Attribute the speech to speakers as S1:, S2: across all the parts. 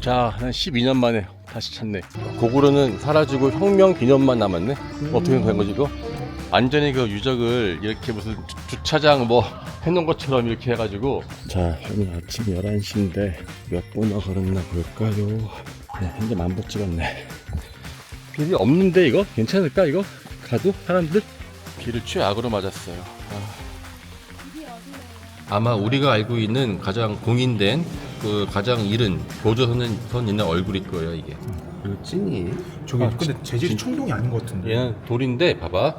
S1: 자, 한 12년 만에 다시 찾네. 고구려는 사라지고 혁명 기념만 남았네. 어떻게 된 거지 이거? 완전히 그 유적을 이렇게 무슨 주, 차장뭐 해놓은 것처럼 이렇게 해가지고. 자, 오늘 아침 11시인데 몇 번나 걸었나 볼까요? 네, 현재 만보 찍었네. 길이 없는데 이거? 괜찮을까 이거? 가도 사람들? 비를 최악으로 맞았어요. 아. 아마 우리가 알고 있는 가장 공인된 그 가장 이른 고조선 선 있는 얼굴일 거예요 이게.
S2: 그리고 찐이
S3: 저기
S1: 아,
S3: 근데 재질이 청동이 아닌 것 같은데.
S1: 얘는 돌인데 봐봐.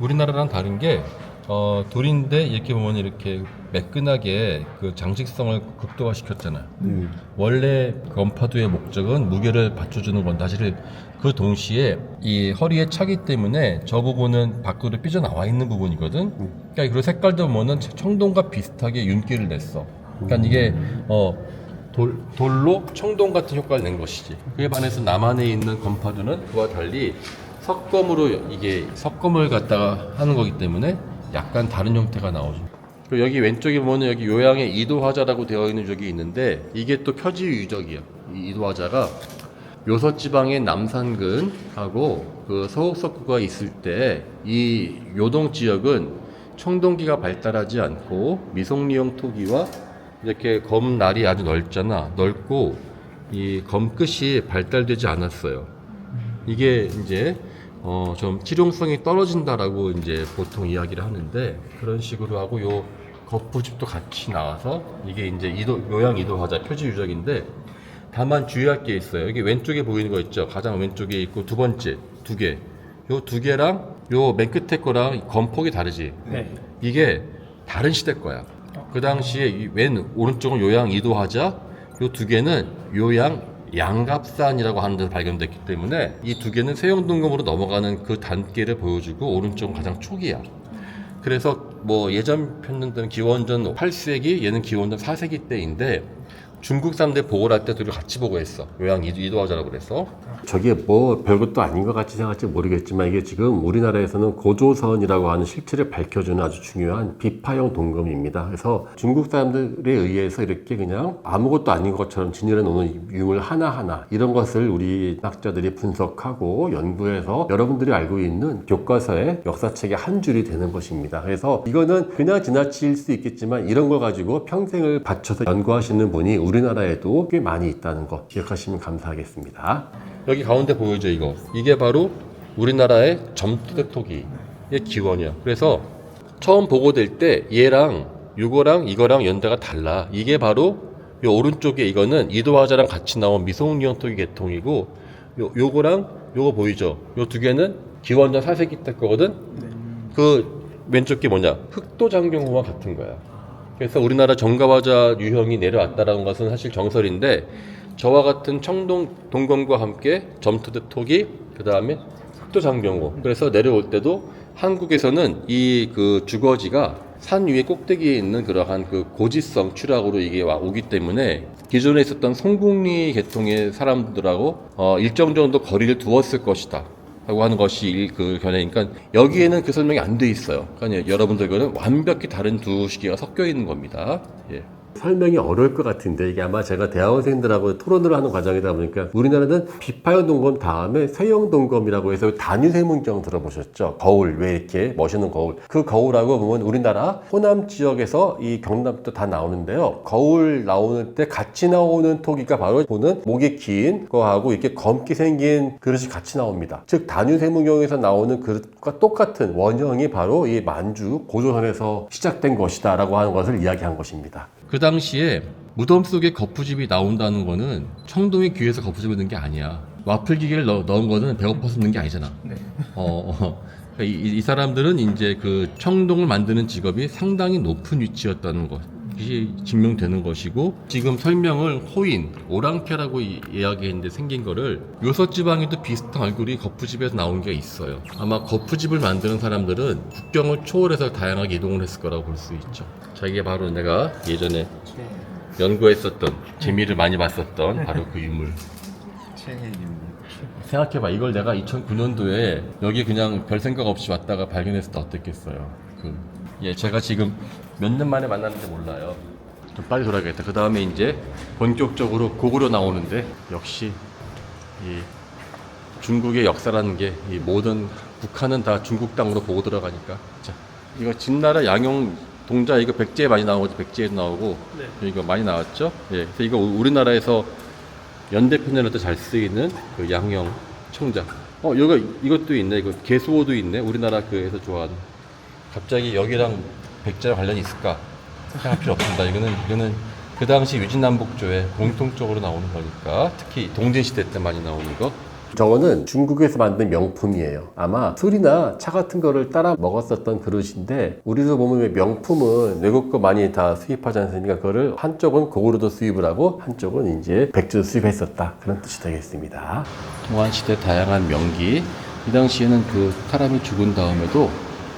S1: 우리나라랑 다른 게 어, 돌인데 이렇게 보면 이렇게 매끈하게 그 장식성을 극도화 시켰잖아. 원래 건파도의 목적은 무게를 받쳐주는 건데 사실 그 동시에 이 허리에 차기 때문에 저 부분은 밖으로 삐져나와 있는 부분이거든. 그러니까 그 색깔도 보면은 청동과 비슷하게 윤기를 냈어. 그러니까 이게 어 돌, 돌로 청동 같은 효과를 낸 것이지. 그에 반해서 남한에 있는 건파두는 그와 달리 석검으로 이게 석검을 갖다가 하는 거기 때문에 약간 다른 형태가 나오죠. 그리고 여기 왼쪽에 보면 여기 요양의 이도화자라고 되어 있는 유적이 있는데 이게 또 표지 유적이야. 이 이도화자가 요서 지방의 남산근하고 그 서uk석구가 있을 때 이 요동 지역은 청동기가 발달하지 않고 미송리형 토기와 이렇게 검날이 아주 넓잖아. 넓고 이 검끝이 발달되지 않았어요. 이게 이제 어 좀 실용성이 떨어진다라고 이제 보통 이야기를 하는데 그런 식으로 하고 요 겉부집도 같이 나와서 이게 이제 이도 요양 이도 화자 표지 유적인데 다만 주의할 게 있어요. 여기 왼쪽에 보이는 거 있죠. 가장 왼쪽에 있고 두 번째 두 개. 요 두 개랑 요 맨 끝에 거랑 검폭이 다르지.
S3: 네.
S1: 이게 다른 시대 거야. 그 당시에 이 왼 오른쪽은 요양 이도하자 요 두 개는 요양 양갑산이라고 하는 데서 발견됐기 때문에 이 두 개는 세용동검으로 넘어가는 그 단계를 보여주고 오른쪽은 가장 초기야. 그래서 뭐 예전 편년들은 기원전 8세기 얘는 기원전 4세기 때인데 중국 사람들 보고를 할때 둘이 같이 보고했어. 요양 이도- 이도하자라고 그래서
S2: 저게 뭐 별것도 아닌 것 같이 생각할지 모르겠지만 이게 지금 우리나라에서는 고조선이라고 하는 실체를 밝혀주는 아주 중요한 비파형 동검입니다. 그래서 중국 사람들에 의해서 이렇게 그냥 아무것도 아닌 것처럼 진열해 놓는 유물 하나하나 이런 것을 우리 학자들이 분석하고 연구해서 여러분들이 알고 있는 교과서의 역사책의 한 줄이 되는 것입니다. 그래서 이거는 그냥 지나칠 수 있겠지만 이런 걸 가지고 평생을 바쳐서 연구하시는 분이 우리나라에도 꽤 많이 있다는 거 기억하시면 감사하겠습니다.
S1: 여기 가운데 보여줘 이거. 이게 바로 우리나라의 점토대토기의 기원이야. 그래서 처음 보고될 때 얘랑 이거랑 이거랑 연대가 달라. 이게 바로 요 오른쪽에 이거는 이도화자랑 같이 나온 미송리형 토기 계통이고 요, 요거랑 요거 보이죠? 요 두 개는 기원전 4세기 때 거거든? 그 왼쪽 게 뭐냐? 흑도장경호와 같은 거야 그래서 우리나라 정가화자 유형이 내려왔다라는 것은 사실 정설인데 저와 같은 청동 동검과 함께 점토대 토기 그 다음에 흑도장경호 그래서 내려올 때도 한국에서는 이 그 주거지가 산 위에 꼭대기에 있는 그러한 그 고지성 추락으로 이게 와 오기 때문에 기존에 있었던 송국리 계통의 사람들하고 어 일정 정도 거리를 두었을 것이다. 라고 하는 것이 일- 그 견해니까 여기에는 그 설명이 안 돼 있어요. 그러니까 여러분들 이거는 완벽히 다른 두 시기가 섞여 있는 겁니다. 예.
S2: 설명이 어려울 것 같은데 이게 아마 제가 대학원생들하고 토론을 하는 과정이다 보니까 우리나라는 비파형 동검 다음에 세형 동검이라고 해서 단위세문경 들어보셨죠? 거울 왜 이렇게 멋있는 거울. 그 거울하고 보면 우리나라 호남 지역에서 이 경남도 다 나오는데요. 거울 나오는 때 같이 나오는 토기가 바로 보는 목이 긴 거하고 이렇게 검게 생긴 그릇이 같이 나옵니다. 즉 단위세문경에서 나오는 그릇과 똑같은 원형이 바로 이 만주 고조선에서 시작된 것이다 라고 하는 것을 이야기한 것입니다
S1: 그 당시에 무덤 속에 거푸집이 나온다는 거는 청동이 귀에서 거푸집을 넣은 게 아니야. 와플 기계를 넣, 넣은 거는 배고파서 넣은 게 아니잖아.
S3: 네.
S1: 어, 어. 그러니까 이, 이 사람들은 이제 그 청동을 만드는 직업이 상당히 높은 위치였다는 것 이 증명되는 것이고 지금 설명을 호인, 오랑캐라고 이- 이야기했는데 생긴 거를 요서지방에도 비슷한 얼굴이 거푸집에서 나온 게 있어요. 아마 거푸집을 만드는 사람들은 국경을 초월해서 다양하게 이동을 했을 거라고 볼 수 있죠. 자, 이게 바로 내가 예전에 연구했었던 재미를 많이 봤었던 바로 그 유물. 생각해봐 이걸 내가 2009년도에 여기 그냥 별 생각 없이 왔다가 발견했을 때 어땠겠어요 그, 예 제가 지금 몇 년 만에 만났는지 몰라요 좀 빨리 돌아야겠다. 그 다음에 이제 본격적으로 고구려 나오는데 역시 이 중국의 역사라는 게 이 모든 북한은 다 중국 땅으로 보고 들어가니까. 자, 이거 진나라 양용 동자 이거 백제에 많이 나오고 백제에도 나오고 이거 많이 나왔죠. 예, 그래서 이거 우- 우리나라에서 연대편에도 잘 쓰이는 그 양용 청자. 어, 이거 이것도 있네. 이거 개수호도 있네. 우리나라 그에서 좋아하는. 갑자기 여기랑 백제랑 관련이 있을까? 생각할 필요 없습니다. 이거는 이거는 그 당시 위진남북조에 공통적으로 나오는 거니까 특히 동진 시대 때 많이 나오는 거.
S2: 저거는 중국에서 만든 명품이에요. 아마 술이나 차 같은 거를 따라 먹었었던 그릇인데 우리도 보면 왜 명품은 외국 거 많이 다 수입하지 않습니까? 그거를 한쪽은 고구려도 수입을 하고 한쪽은 이제 백주도 수입했었다. 그런 뜻이 되겠습니다.
S1: 동안 시대 다양한 명기. 이 당시에는 그 사람이 죽은 다음에도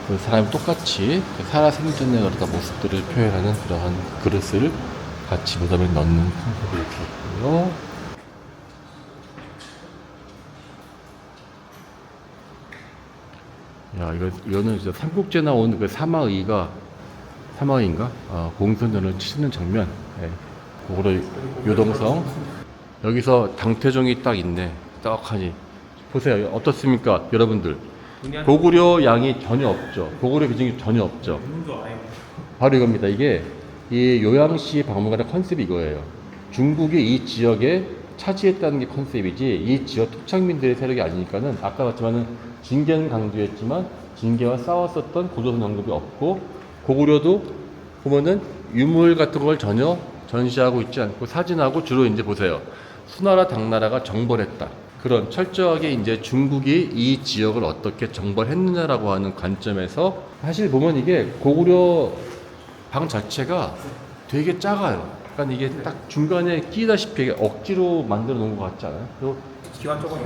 S1: 그 사람이 똑같이 그 살아 생전의 여러 모습들을 표현하는 그러한 그릇을 같이 무덤에 넣는 풍습이 이렇게 있고요. 야, 이거, 이거는 이제 삼국제 나온 그 사마의가, 사마의인가? 아, 공선전을 치는 장면. 예. 그거를 요동성. 여기서 당태종이 딱 있네. 떡하니. 보세요. 어떻습니까? 여러분들. 고구려 양이 전혀 없죠. 고구려 비중이 전혀 없죠. 바로 이겁니다. 이게 이 요양시 박물관의 컨셉이 이거예요. 중국이 이 지역에 차지했다는 게 컨셉이지 이 지역 토착민들의 세력이 아니니까는 아까 봤지만은 징계는 강조했지만 징계와 싸웠었던 고조선 언급이 없고 고구려도 보면은 유물 같은 걸 전혀 전시하고 있지 않고 사진하고 주로 이제 보세요. 수나라 당나라가 정벌했다. 그런 철저하게 이제 중국이 이 지역을 어떻게 정벌했느냐라고 하는 관점에서 사실 보면 이게 고구려 방 자체가 되게 작아요. 그러니까 이게 딱 중간에 끼다시피 억지로 만들어 놓은 것 같지 않아요? 그리고
S3: 기관적으로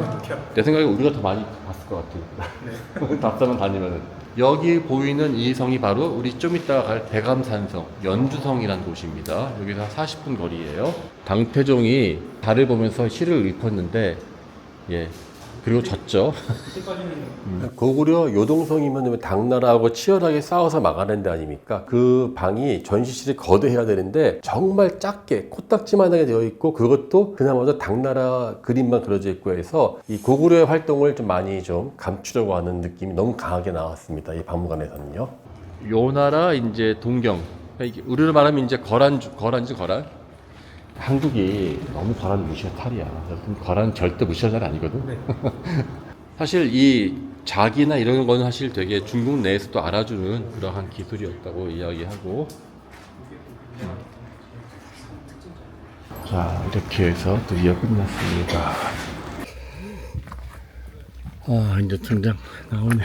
S1: 내 생각에 우리가 더 많이 봤을 것 같아요. 답사만 다니면은. 여기 보이는 이 성이 바로 우리 좀 이따가 갈 대감산성, 연주성이라는 곳입니다. 여기서 한 40분 거리예요. 당태종이 달을 보면서 시를 읊었는데, 예. 그리고 졌죠.
S2: 고구려 요동성이면 당나라하고 치열하게 싸워서 막아낸 데 아닙니까? 그 방이 전시실이 거대해야 되는데 정말 작게 코딱지만하게 되어 있고 그것도 그나마도 당나라 그림만 그려져 있고 해서 이 고구려의 활동을 좀 많이 좀 감추려고 하는 느낌이 너무 강하게 나왔습니다. 이 박물관에서는요.
S1: 요 나라 이제 동경. 우리로 말하면 이제 거란주, 거란지 거란. 한국이 너무 거란 무시한 탈이야. 거란 절대 무시할 날 아니거든. 사실 이 자기나 이런 거는 사실 되게 중국 내에서도 알아주는 그러한 기술이었다고 이야기하고. 자 이렇게 해서 드디어 끝났습니다. 아 이제 등장 나오네.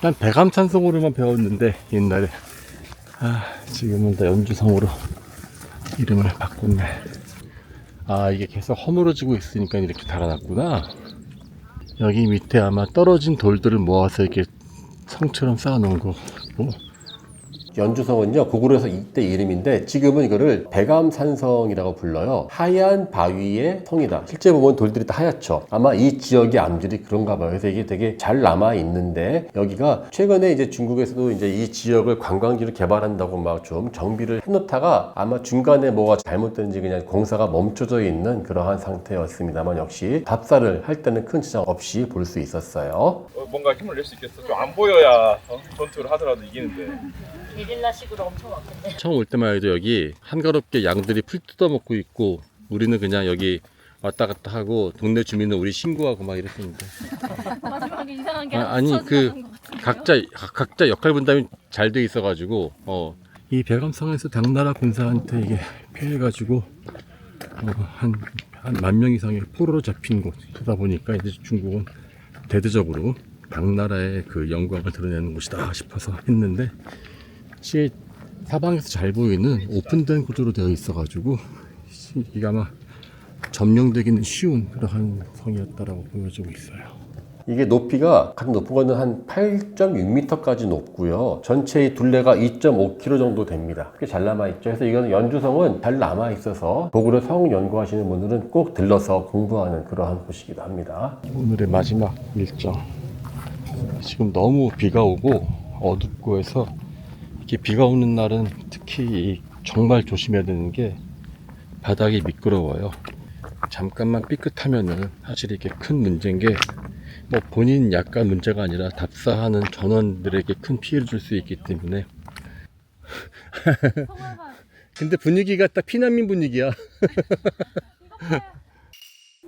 S1: 난 백암산성으로만 배웠는데 옛날에 아 지금은 다 연주성으로 이름을 바꿨네 아 이게 계속 허물어지고 있으니까 이렇게 달아놨구나. 여기 밑에 아마 떨어진 돌들을 모아서 이렇게 성처럼 쌓아 놓은 거고
S2: 연주성은요 고구려에서 이때 이름인데 지금은 이거를 백암산성이라고 불러요 하얀 바위의 성이다 실제 보면 돌들이 다 하얗죠 아마 이 지역의 암들이 그런가 봐요 그래서 이게 되게 잘 남아 있는데 여기가 최근에 이제 중국에서도 이제 이 지역을 관광지로 개발한다고 막 좀 정비를 해놓다가 아마 중간에 뭐가 잘못된지 그냥 공사가 멈춰져 있는 그러한 상태였습니다만 역시 답사를 할 때는 큰 지장 없이 볼 수 있었어요
S4: 어, 뭔가 힘을 낼 수 있겠어. 좀 안 보여야 어? 전투를 하더라도 이기는데.
S5: 게릴라식으로 엄청 왔겠네.
S1: 처음 올 때만 해도 여기 한가롭게 양들이 풀 뜯어먹고 있고 우리는 그냥 여기 왔다 갔다 하고 동네 주민은 우리 신고하고 막 이랬었는데
S5: 마지막에 이상한 게
S1: 아, 아니 그 각자 각- 각자 역할 분담이 잘 돼 있어가지고 어. 이 백암성에서 당나라 군사한테 이게 피해가지고 어, 한한 만 명 이상의 포로로 잡힌 곳이다 보니까 이제 중국은 대대적으로 당나라의 그 영광을 드러내는 곳이다 싶어서 했는데 시에 사방에서 잘 보이는 오픈된 구조로 되어 있어가지고 시- 이게 아마 점령되기는 쉬운 그러한 성이었다라고 보여지고 있어요.
S2: 이게 높이가 가장 높은 거는 한 8.6m까지 높고요. 전체의 둘레가 2.5km 정도 됩니다. 꽤 잘 남아 있죠. 그래서 이거는 연주성은 잘 남아 있어서 고구려 성 연구하시는 분들은 꼭 들러서 공부하는 그러한 곳이기도 합니다.
S1: 오늘의 마지막 일정. 지금 너무 비가 오고 어둡고 해서 이렇게 비가 오는 날은 특히 이 정말 조심해야 되는 게 바닥이 미끄러워요. 잠깐만 삐끗하면은 사실 이게 큰 문제인 게 뭐 본인 약간 문제가 아니라 답사하는 전원들에게 큰 피해를 줄 수 있기 때문에 근데 분위기가 딱 피난민 분위기야.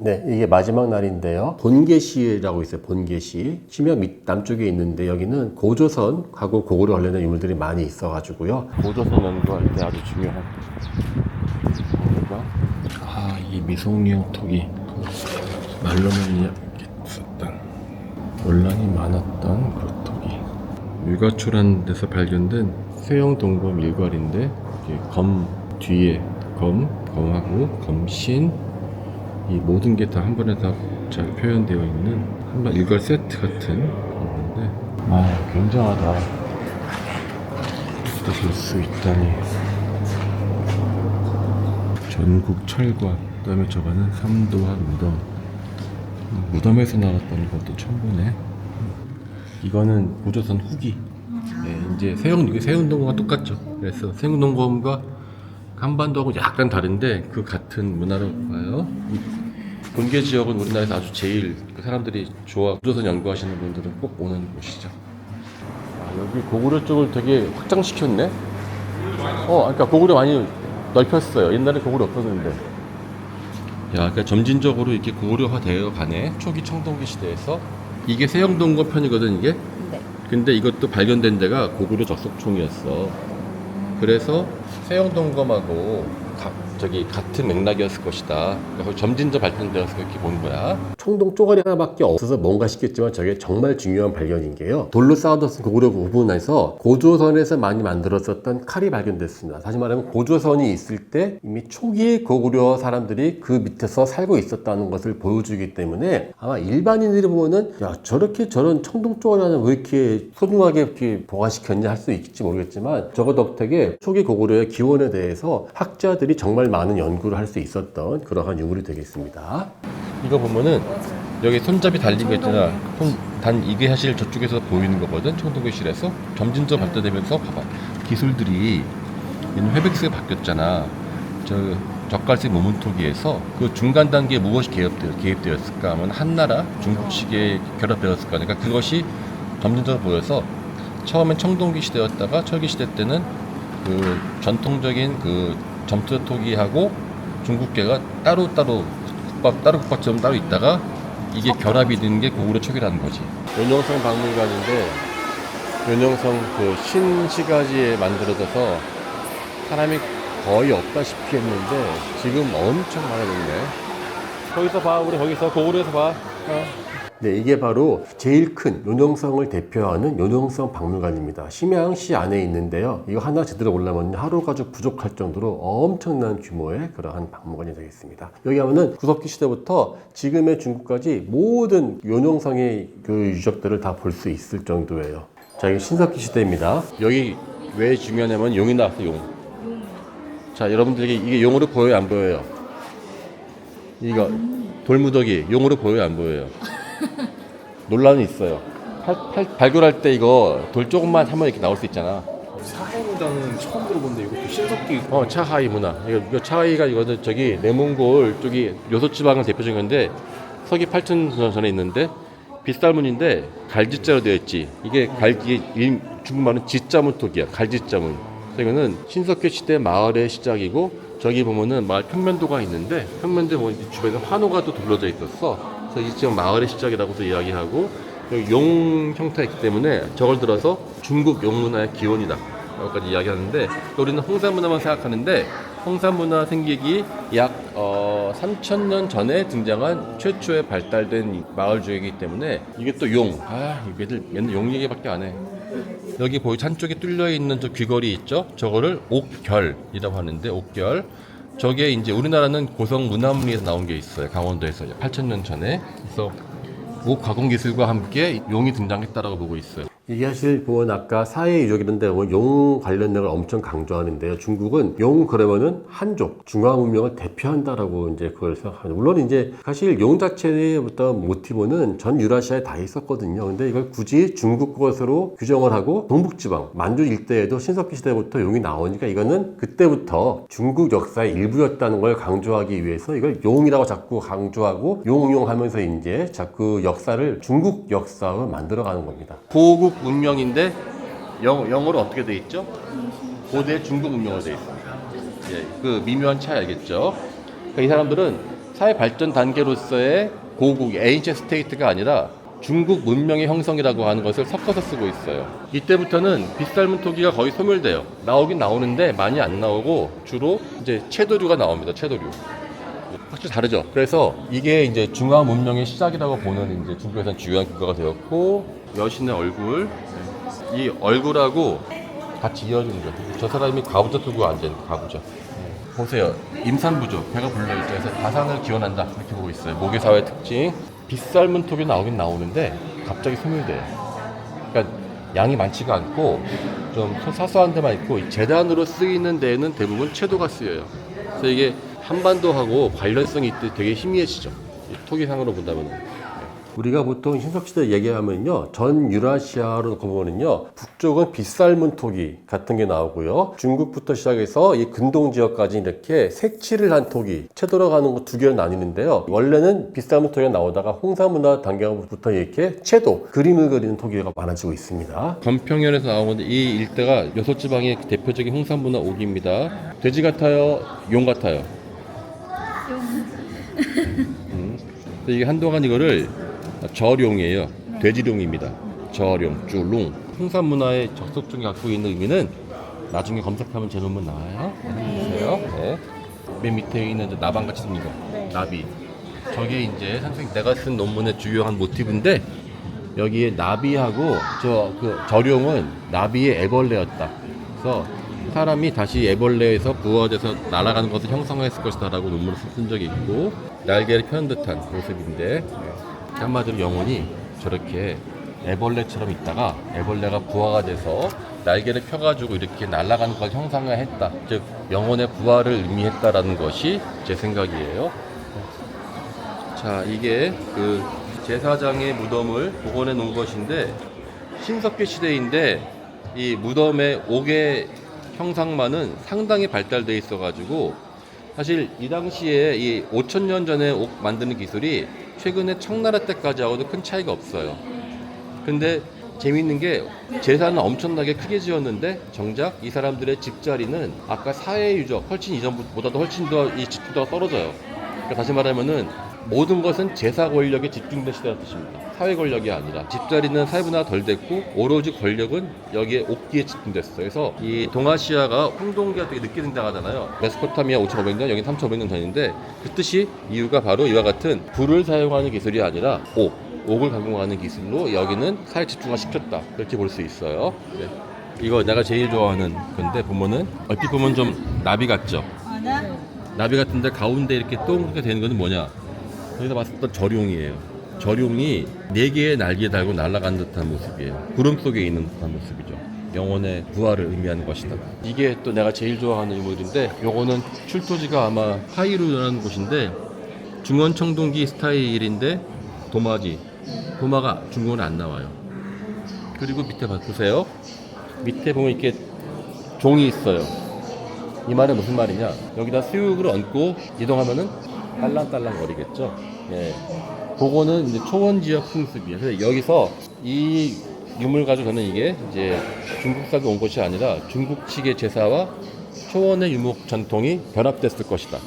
S2: 네, 이게 마지막 날인데요. 본계시라고 있어요. 본계시. 심야 밑 남쪽에 있는데 여기는 고조선하고 고구려 관련된 유물들이 많이 있어가지고요.
S1: 고조선 연구할 때 아주 중요한 뭔가 아이 미송리형 톡이 말로만 썼던 논란이 많았던 그 톡이 유가초라는 데서 발견된 세형 동검 일괄인데 이게 검 뒤에 검 검하고 검신 이 모든 게 다 한 번에 다 잘 표현되어 있는 한번 일괄 세트 같은 건데. 아 굉장하다. 볼수 있다니. 전국 철관 그다음에 저거는 삼도한 무덤. 음, 무덤에서 나왔다는 것도 처음 보네 이거는 고조선 후기. 네, 이제 세운 이게 세운동검과 똑같죠. 그래서 세운동검과 한반도하고 약간 다른데 그 같은 문화로 봐요 이 본계 지역은 우리나라에서 아주 제일 그 사람들이 좋아 고조선 연구하시는 분들은 꼭 오는 곳이죠 아, 여기 고구려 쪽을 되게 확장시켰네. 어, 그러니까 고구려 많이 넓혔어요. 옛날에 고구려 없었는데. 야, 그러니까 점진적으로 이렇게 고구려화 되어 가네. 초기 청동기 시대에서 이게 세영동거 편이거든 이게.
S5: 네.
S1: 근데 이것도 발견된 데가 고구려 적석총이었어. 그래서 세영동검하고 가- 저기 같은 맥락이었을 것이다. 그래서 점진적 발전되어서 그렇게 본 거야.
S2: 총동 쪼가리 하나밖에 없어서 뭔가 싶겠지만 저게 정말 중요한 발견인 게요. 돌로 쌓아뒀은 고구려 부분에서 고조선에서 많이 만들었었던 칼이 발견됐습니다. 다시 말하면 고조선이 있을 때 이미 초기의 고구려 사람들이 그 밑에서 살고 있었다는 것을 보여주기 때문에 아마 일반인들이 보면은 야 저렇게 저런 청동 쪼가리 하나 왜 이렇게 소중하게 이렇게 보관시켰냐 할 수 있을지 모르겠지만 저거 덕택에 초기 고구려의 기원에 대해서 학자들이 정말 많은 연구를 할 수 있었던 그러한 유물이 되겠습니다.
S1: 이거 보면은 여기 손잡이 달린 거 있잖아. 손, 단 이게 사실 저쪽에서 보이는 거거든. 청동교실에서 점진적 발전되면서 봐봐. 기술들이 얘는 회백스에 바뀌었잖아. 저 젓갈색 모문토기에서 그 중간 단계에 무엇이 개입되어, 개입되었을까 하면 한나라 중국식에 결합되었을까. 그러니까 그것이 점진적으로 보여서 처음엔 청동기 시대였다가 철기 시대 때는 그 전통적인 그 점토토기하고 중국계가 따로따로 국밥 따로 국밥처럼 따로 있다가 이게 결합이 된게 고구려 촉이라는 거지. 연영성 박물관인데 연영성 그 신시가지에 만들어져서 사람이 거의 없다시피 했는데 지금 엄청 많아졌네. 거기서 봐, 우리 거기서 고구려에서 봐.
S2: 네, 이게 바로 제일 큰 요령성을 대표하는 요령성 박물관입니다. 심양시 안에 있는데요. 이거 하나 제대로 올라면 하루 가족 부족할 정도로 엄청난 규모의 그러한 박물관이 되겠습니다. 여기 하면은 구석기 시대부터 지금의 중국까지 모든 요령성의 그 유적들을 다 볼 수 있을 정도예요. 자, 이게 신석기 시대입니다.
S1: 여기 왜 중요하냐면 용이 나왔어 용. 자 여러분들에게 이게 용으로 보여요 안 보여요? 이거 돌무더기 용으로 보여요 안 보여요? 논란이 있어요. 팔, 팔- 발굴할 때 이거 돌 조금만 하면 이렇게 나올 수 있잖아.
S3: 사하이무당은 처음 들어본데 이것도 신석기
S1: 어 차하이 문화. 이거, 이거 차하이가 이거는 저기 내몽골 쪽이 요소지방을 대표적인 건데 서기 8천 전에 있는데 빗살문인데 갈지자로 되어 있지. 이게 갈기 일- 중국말은 지자문톡이야. 갈지자문. 그래서 이거는 신석기 시대 마을의 시작이고 저기 보면은 마을 평면도가 있는데 평면도에 보면 이 주변에 환호가 또 둘러져 있었어. 그래서 이 지금 마을의 시작이라고도 이야기하고 용 형태이기 때문에 저걸 들어서 중국 용 문화의 기원이다. 라고까지 이야기하는데 우리는 홍산 문화만 생각하는데 홍산 문화 생기기 약 어, 3천년 전에 등장한 최초의 발달된 이 마을 주역이기 때문에 이게 또 용. 아, 얘들 맨날 용 얘기밖에 안 해. 여기 보이 한쪽에 뚫려 있는 저 귀걸이 있죠? 저거를 옥결이라고 하는데 옥결. 저게 이제 우리나라는 고성 문화문리에서 나온 게 있어요. 강원도에서 8천년 전에. 그래서 옥 가공 기술과 함께 용이 등장했다라고 보고 있어요. 이게 사실 보면 아까 사회 유적 이런 데 보면 용 관련 내용을 엄청 강조하는데요. 중국은 용 그러면은 한족, 중화 문명을 대표한다라고 이제 그걸 생각합니다. 물론 이제 사실 용 자체부터 모티브는 전 유라시아에 다 있었거든요. 근데 이걸 굳이 중국 것으로 규정을 하고 동북지방, 만주 일대에도 신석기 시대부터 용이 나오니까 이거는 그때부터 중국 역사의 일부였다는 걸 강조하기 위해서 이걸 용이라고 자꾸 강조하고 용용하면서 이제 자꾸 역사를 중국 역사로 만들어가는 겁니다. 고국 문명인데 영, 영어로 어떻게 돼 있죠? 고대 중국 문명으로 돼 있습니다. 예, 그 미묘한 차이 알겠죠? 그러니까 이 사람들은 사회 발전 단계로서의 고국 에인체 스테이트가 아니라 중국 문명의 형성이라고 하는 것을 섞어서 쓰고 있어요. 이때부터는 빗살문 토기가 거의 소멸돼요. 나오긴 나오는데 많이 안 나오고 주로 이제 채도류가 나옵니다. 채도류. 확실히 다르죠. 그래서 이게 이제 중화 문명의 시작이라고 보는 이제 중국에서는 주요한 근거가 되었고 여신의 얼굴, 이 얼굴하고 같이 이어지는 거죠. 저 사람이 가부좌 들고 앉아 있는 가부좌. 보세요. 임산부죠. 배가 불러있죠. 그래서 가산을 기원한다. 이렇게 보고 있어요. 모계사회 특징. 빗살문 톡이 나오긴 나오는데 갑자기 소멸돼요. 그러니까 양이 많지가 않고 좀 사소한 데만 있고 이 재단으로 쓰이는 데에는 대부분 채도가 쓰여요. 그래서 이게 한반도하고 관련성이 되게 희미해지죠. 이 토기상으로 본다면. 우리가 보통 신석시대 얘기하면요. 전 유라시아로 놓고 보면요. 북쪽은 빗살문 토기 같은 게 나오고요. 중국부터 시작해서 이 근동 지역까지 이렇게 색칠을 한 토기, 채도로 가는 거 두 개로 나뉘는데요. 원래는 빗살문 토기가 나오다가 홍사문화 단계부터 이렇게 채도, 그림을 그리는 토기가 많아지고 있습니다. 건평현에서 나온 건데 이 일대가 여섯 지방의 대표적인 홍산문화 옥입니다. 돼지 같아요? 용 같아요? 음. 그래서 이게 한동안 이거를 저룡이에요. 돼지룡입니다. 저룡, 쭈룽. 홍산 문화의 적석중에 갖고 있는 의미는 나중에 검색하면 제 논문 나와요. 보세요. 네. 맨 밑에 있는 이제 나방같이 생긴 거. 나비. 저게 이제 선생님 내가 쓴 논문의 주요한 모티브인데 여기에 나비하고 저그 저룡은 나비의 애벌레였다. 그래서 사람이 다시 애벌레에서 부화돼서 날아가는 것을 형성했을 것이다라고 논문을 쓴 적이 있고 날개를 편 듯한 모습인데 한마디로 영혼이 저렇게 애벌레처럼 있다가 애벌레가 부화가 돼서 날개를 펴가지고 이렇게 날아가는 걸 형상화 했다. 즉 영혼의 부활을 의미했다라는 것이 제 생각이에요. 자, 이게 그 제사장의 무덤을 복원해 놓은 것인데 신석기 시대인데 이 무덤의 옥의 형상만은 상당히 발달돼 있어 가지고 사실 이 당시에 이 5천 년 전에 옥 만드는 기술이 최근에 청나라 때까지 하고도 큰 차이가 없어요. 근데 재밌는 게 재산은 엄청나게 크게 지었는데 정작 이 사람들의 집자리는 아까 사회 유적 훨씬 이전보다도 훨씬 더 이 집중도가 떨어져요. 그러니까 다시 말하면은 모든 것은 제사 권력에 집중된 시대라는 뜻입니다. 사회 권력이 아니라 집자리는 사회분화가 덜 됐고 오로지 권력은 여기에 옥기에 집중됐어요. 그래서 이 동아시아가 홍동기가 되게 늦게 등장하잖아요. 메소포타미아 5,500년, 여기 3,500년 전인데 그 뜻이 이유가 바로 이와 같은 불을 사용하는 기술이 아니라 옥, 옥을 가공하는 기술로 여기는 사회 집중화 시켰다. 그렇게 볼 수 있어요. 네. 이거 내가 제일 좋아하는 건데 보면은 얼핏 보면 좀 나비 같죠? 나비 같은데 가운데 이렇게 동그랗게 되는 거는 뭐냐? 여기서 봤을 때 저룡이에요. 저룡이 네 개의 날개 달고 날아간 듯한 모습이에요. 구름 속에 있는 듯한 모습이죠. 영혼의 부활을 의미하는 것이다. 이게 또 내가 제일 좋아하는 인물인데, 요거는 출토지가 아마 하이루라는 곳인데 중원 청동기 스타일인데 도마지. 도마가 중국은 안 나와요. 그리고 밑에 봐 보세요. 밑에 보면 이렇게 종이 있어요. 이 말은 무슨 말이냐? 여기다 수육을 얹고 이동하면은 딸랑딸랑 거리겠죠. 예. 그거는 이제 초원 지역 풍습이에요. 여기서 이 유물 가지고 저는 이게 이제 중국사가 온 것이 아니라 중국 측의 제사와 초원의 유목 전통이 결합됐을 것이다.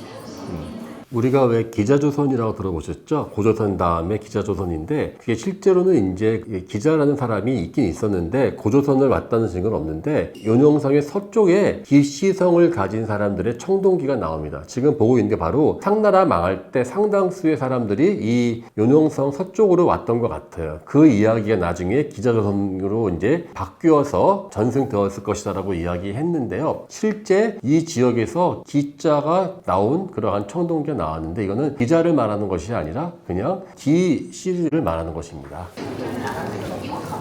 S1: 우리가 왜 기자조선이라고 들어보셨죠? 고조선 다음에 기자조선인데 그게 실제로는 이제 기자라는 사람이 있긴 있었는데 고조선을 왔다는 증거는 없는데 요령성의 서쪽에 기시성을 가진 사람들의 청동기가 나옵니다. 지금 보고 있는 게 바로 상나라 망할 때 상당수의 사람들이 이 요령성 서쪽으로 왔던 것 같아요. 그 이야기가 나중에 기자조선으로 이제 바뀌어서 전승되었을 것이다라고 이야기했는데요. 실제 이 지역에서 기자가 나온 그러한 청동기가 나왔는데 이거는 기자를 말하는 것이 아니라 그냥 기씨를 말하는 것입니다.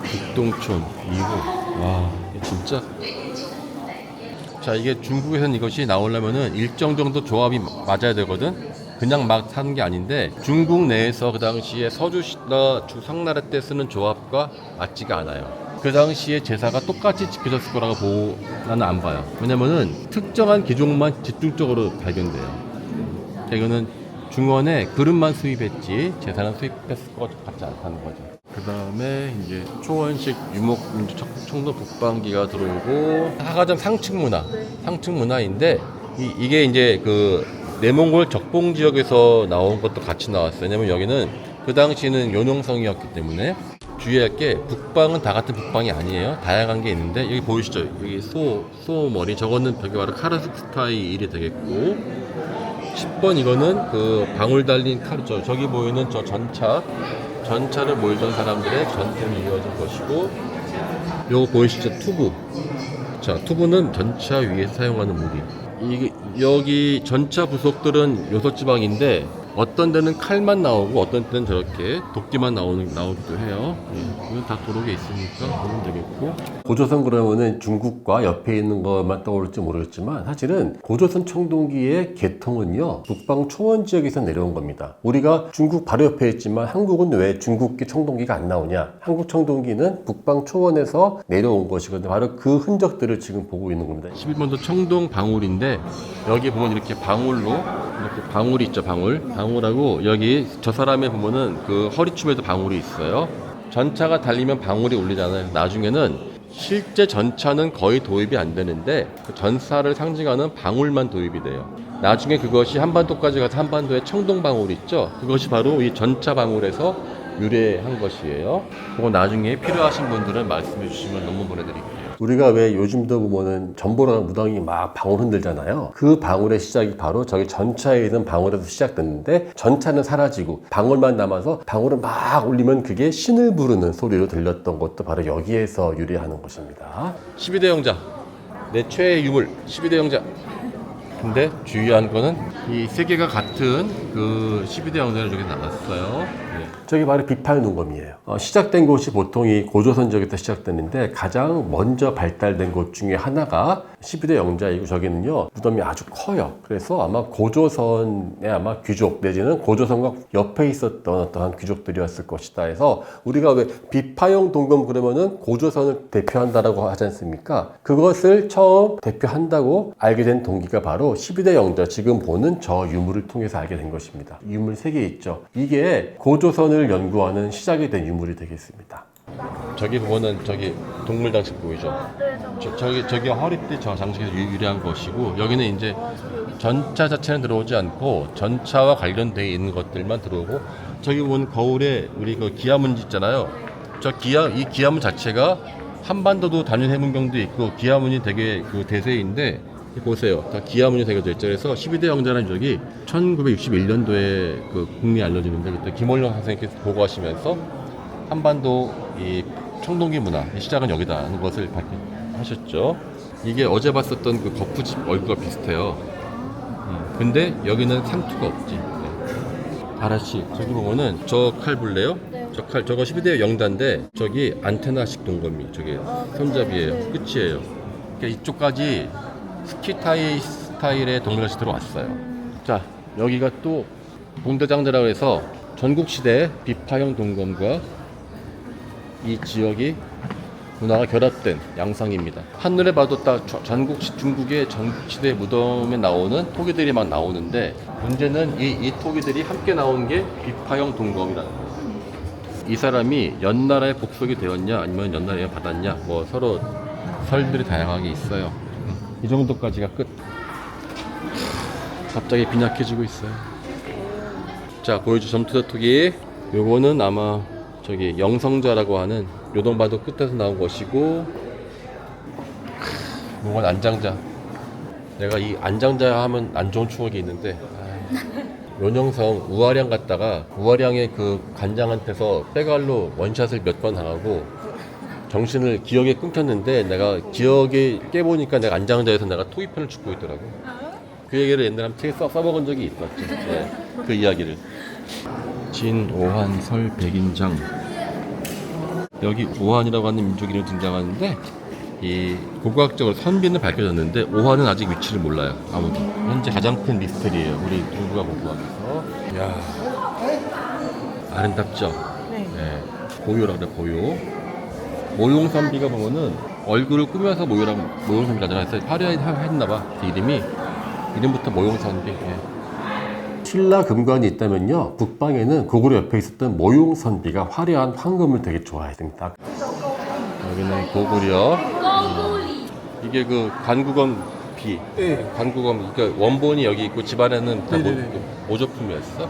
S1: 백동촌 2호. 와, 진짜. 자, 이게 중국에서는 이것이 나오려면은 일정 정도 조합이 맞아야 되거든. 그냥 막 사는 게 아닌데 중국 내에서 그 당시에 서주시나 주상나라 때 쓰는 조합과 맞지가 않아요. 그 당시에 제사가 똑같이 지켜졌을 거라고 보고 나는 안 봐요. 왜냐면은 특정한 기종만 집중적으로 발견돼요. 그러니까 이거는 중원에 그릇만 수입했지 제사는 수입했을 것 같지 않다는 거죠. 그 다음에 이제 초원식 유목 청- 청도 북방기가 들어오고 하가장 상층 문화, 상층 문화인데 이, 게 이제 그 내몽골 적봉 지역에서 나온 것도 같이 나왔어요. 왜냐면 여기는 그 당시는 연용성이었기 때문에 주의할 게 북방은 다 같은 북방이 아니에요. 다양한 게 있는데 여기 보이시죠? 여기 소, 소 머리 저거는 벽에 바로 카르스타일이 되겠고 10번 이거는 그 방울 달린 카르죠. 저기 보이는 저 전차 전차를 몰던 사람들의 전투로 이어진 것이고 요거 보이시죠? 투부. 자, 투부는 전차 위에서 사용하는 무기. 이 여기 전차 부속들은 요소 지방인데 어떤 데는 칼만 나오고 어떤 때는 저렇게 도끼만 나오는 나오기도 해요. 예, 이건 다 도로에 있으니까 보면 되겠고.
S2: 고조선 그러면은 중국과 옆에 있는 것만 떠오를지 모르겠지만 사실은 고조선 청동기의 계통은요 북방 초원 지역에서 내려온 겁니다. 우리가 중국 바로 옆에 있지만 한국은 왜 중국계 청동기가 안 나오냐? 한국 청동기는 북방 초원에서 내려온 것이거든요. 바로 그 흔적들을 지금 보고 있는 겁니다.
S1: 11번도 청동 방울인데 여기 보면 이렇게 방울로 이렇게 방울이 있죠 방울 방울하고 여기 저 사람의 보면은 그 허리춤에도 방울이 있어요. 전차가 달리면 방울이 울리잖아요. 나중에는 실제 전차는 거의 도입이 안 되는데 그 전사를 상징하는 방울만 도입이 돼요. 나중에 그것이 한반도까지 가서 한반도에 청동 방울 있죠? 그것이 바로 이 전차 방울에서 유래한 것이에요. 그거 나중에 필요하신 분들은 말씀해 주시면 논문 보내드릴게요
S2: 우리가 왜 요즘도 보면은 전보라는 무당이 막 방울 흔들잖아요. 그 방울의 시작이 바로 저기 전차에 있는 방울에서 시작됐는데 전차는 사라지고 방울만 남아서 방울을 막 울리면 그게 신을 부르는 소리로 들렸던 것도 바로 여기에서 유래하는 것입니다.
S1: 12대 영자 내 최애 유물 12대 영자 근데 주의한 거는 이 세 개가 같은 그 12대 영자를 저기 나갔어요 예.
S2: 저기 바로 비파의 농검이에요. 어, 시작된 곳이 보통 이 고조선 지역에서 시작됐는데 가장 먼저 발달된 곳 중에 하나가 12대 영자이고 저기는요 무덤이 아주 커요. 그래서 아마 고조선의 아마 귀족 내지는 고조선과 옆에 있었던 어떠한 귀족들이었을 것이다 해서 우리가 왜 비파용 동검 그러면은 고조선을 대표한다라고 하지 않습니까? 그것을 처음 대표한다고 알게 된 동기가 바로 12대 영자 지금 보는 저 유물을 통해서 알게 된 것입니다. 유물 세 개 있죠. 이게 고조선을 연구하는 시작이 된 유물이 되겠습니다.
S1: 저기 보면은 저기 동물 장식 보이죠? 저, 저기 저기 허리띠 저 장식에서 유- 유래한 것이고 여기는 이제 전차 자체는 들어오지 않고 전차와 관련되어 있는 것들만 들어오고 저기 보면 거울에 우리 그 기아문 있잖아요. 저 기아 이 기아문 자체가 한반도도 단일 해문경도 있고 기아문이 되게 그 대세인데 보세요. 다 기아문이 새겨져 있죠. 그래서 12대 영자라는 적이 1961년도에 그 국리에 알려지는데 그때 김원령 선생님께서 보고하시면서 한반도 이 청동기 문화 시작은 여기다 하는 것을 밝히셨죠. 이게 어제 봤었던 그 거푸집 얼굴과 비슷해요. 음, 근데 여기는 상투가 없지. 네. 아라씨 저기 보면은 저 칼 볼래요? 저칼 저거 12대 영자인데 저기 안테나식 동검이 저기 손잡이에요. 끝이에요. 그러니까 이쪽까지 스키타이 스타일의 동물같이 들어왔어요. 자 여기가 또 봉대장제라고 해서 전국시대 비파형 동검과 이 지역이 문화가 결합된 양상입니다. 한눈에 봐도 딱 저- 전국 중국의 전국시대 무덤에 나오는 토기들이 막 나오는데 문제는 이, 이 토기들이 함께 나온 게 비파형 동검이라는 거예요. 이 사람이 연나라에 복속이 되었냐 아니면 연나라에 받았냐 뭐 서로 설들이 다양하게 있어요. 음, 이 정도까지가 끝. 갑자기 빈약해지고 있어요. 자 보여주 점투더 투기 요거는 아마 저기 영성자라고 하는 요동바도 끝에서 나온 것이고 크, 요건 안장자 내가 이 안장자 하면 안 좋은 추억이 있는데 아이, 연영성 우아량 갔다가 우아량의 그 관장한테서 빼갈로 원샷을 몇 번 당하고 정신을 기억에 끊겼는데 내가 기억에 깨보니까 내가 안장자에서 내가 토이편을 죽고 있더라고 그 얘기를 옛날에 한번 책에 써, 써먹은 적이 있었죠 네, 그 이야기를 진 오한 설 백인장 여기 오한이라고 하는 민족 이름이 등장하는데 이 고고학적으로 선비는 밝혀졌는데 오한은 아직 위치를 몰라요. 아무도. 현재 가장 큰 미스터리예요. 우리 중국과 고고학에서. 이야. 아름답죠? 네. 고요라 그래 고요. 모용선비가 보면은 얼굴을 꾸며서 모요라고 모용선비라고 해서 화려하게 했나봐. 그 이름이 이름부터 모용선비. 예.
S2: 신라 금관이 있다면요 북방에는 고구려 옆에 있었던 모용선비가 화려한 황금을 되게 좋아했습니다.
S1: 여기는 고구려. 음, 이게 그 관구검 비.
S3: 네.
S1: 관구검 그러니까 원본이 여기 있고 집안에는 다 모,
S3: 네네네.
S1: 그 모조품이었어.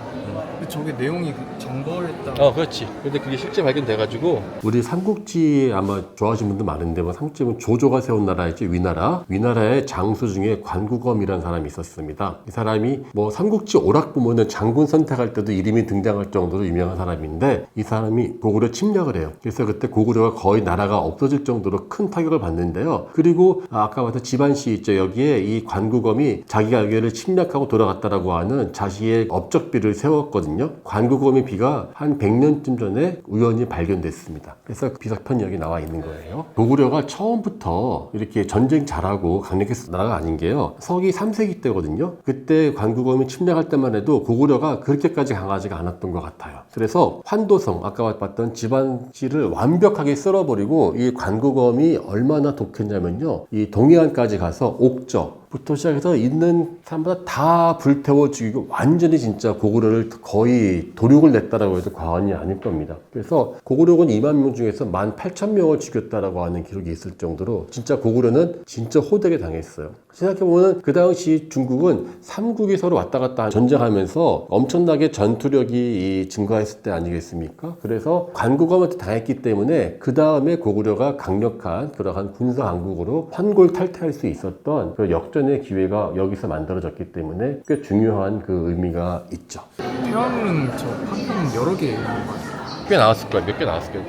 S3: 근데 저게 내용이 그 정벌했다.
S1: 어, 그렇지. 근데 그게 실제 발견돼가지고
S2: 우리 삼국지 아마 좋아하시는 분들 많은데 뭐 삼국지는 조조가 세운 나라이지 위나라 위나라의 장수 중에 관구검이라는 사람이 있었습니다 이 사람이 뭐 삼국지 오락 보면은 장군 선택할 때도 이름이 등장할 정도로 유명한 사람인데 이 사람이 고구려 침략을 해요 그래서 그때 고구려가 거의 나라가 없어질 정도로 큰 타격을 받는데요 그리고 아까 봤던 집안시 있죠 여기에 이 관구검이 자기가 여기를 침략하고 돌아갔다라고 하는 자신 의 업적비를 세웠거든요 관구검의 비가 한 100년쯤 전에 우연히 발견됐습니다. 그래서 그 비석편이 여기 나와 있는 거예요. 고구려가 처음부터 이렇게 전쟁 잘하고 강력했던 나라가 아닌 게요. 서기 3세기 때거든요. 그때 관구검이 침략할 때만 해도 고구려가 그렇게까지 강하지가 않았던 것 같아요. 그래서 환도성, 아까 봤던 집안지를 완벽하게 쓸어버리고 이 관구검이 얼마나 독했냐면요. 이 동해안까지 가서 옥저, 부터 시작해서 있는 사람마다 다 불태워 죽이고 완전히 진짜 고구려를 거의 도륙을 냈다라고 해도 과언이 아닐 겁니다. 그래서 고구려군 2만 명 중에서 1만 8천 명을 죽였다라고 하는 기록이 있을 정도로 진짜 고구려는 진짜 호되게 당했어요. 생각해보면 그 당시 중국은 삼국이 서로 왔다 갔다 전쟁하면서 엄청나게 전투력이 이 증가했을 때 아니겠습니까? 그래서 관국왕한테 당했기 때문에 그 다음에 고구려가 강력한 그러한 군사 강국으로 환골 탈퇴할 수 있었던 그 역전 의 기회가 여기서 만들어졌기 때문에 꽤 중요한 그 의미가 있죠.
S3: 태화문은 저 황금 여러 개 있는 거 같아요.
S1: 꽤 나왔을 거야. 몇 개 나왔을 거야.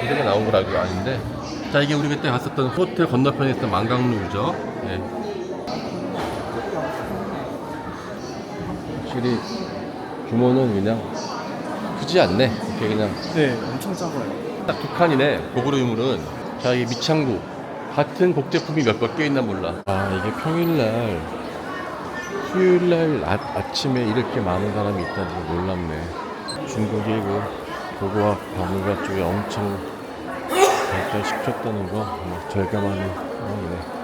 S1: 두개 나온 걸 알고 아는데. 자, 이게 우리 그때 갔었던 호텔 건너편에 있던 망강루죠. 예. 확실히 규모는 그냥 크지 않네. 이렇게 그냥
S3: 네, 엄청 작아요.
S1: 딱 두 칸이네. 고구려 유물은. 자, 이 미창구. 같은 복제품이 몇개 껴있나 몰라. 아, 이게 평일날, 수요일날 아, 아침에 이렇게 많은 사람이 있다는 줄 몰랐네. 중국이 그 고고학 박물관 쪽에 엄청 발전시켰다는 거뭐 절감하는 상황이네.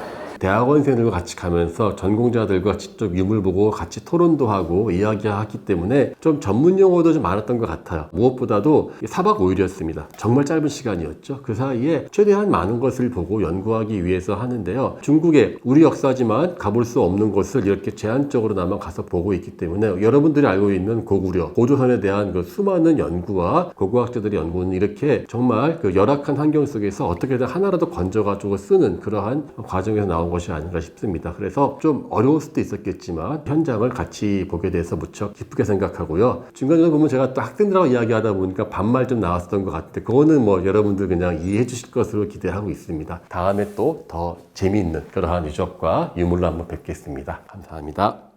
S2: 대학원생들과 같이 가면서 전공자들과 직접 유물 보고 같이 토론도 하고 이야기하기 때문에 좀 전문 용어도 좀 많았던 것 같아요. 무엇보다도 4박 5일이었습니다. 정말 짧은 시간이었죠. 그 사이에 최대한 많은 것을 보고 연구하기 위해서 하는데요. 중국에 우리 역사지만 가볼 수 없는 곳을 이렇게 제한적으로나마 가서 보고 있기 때문에 여러분들이 알고 있는 고구려, 고조선에 대한 그 수많은 연구와 고고학자들의 연구는 이렇게 정말 그 열악한 환경 속에서 어떻게든 하나라도 건져가지고 쓰는 그러한 과정에서 나온 것이 아닌가 싶습니다. 그래서 좀 어려울 수도 있었겠지만 현장을 같이 보게 돼서 무척 기쁘게 생각하고요. 중간중간 보면 제가 또 학생들하고 이야기하다 보니까 반말 좀 나왔었던 것 같은데 그거는 뭐 여러분들 그냥 이해해 주실 것으로 기대하고 있습니다. 다음에 또 더 재미있는 그러한 유적과 유물로 한번 뵙겠습니다. 감사합니다.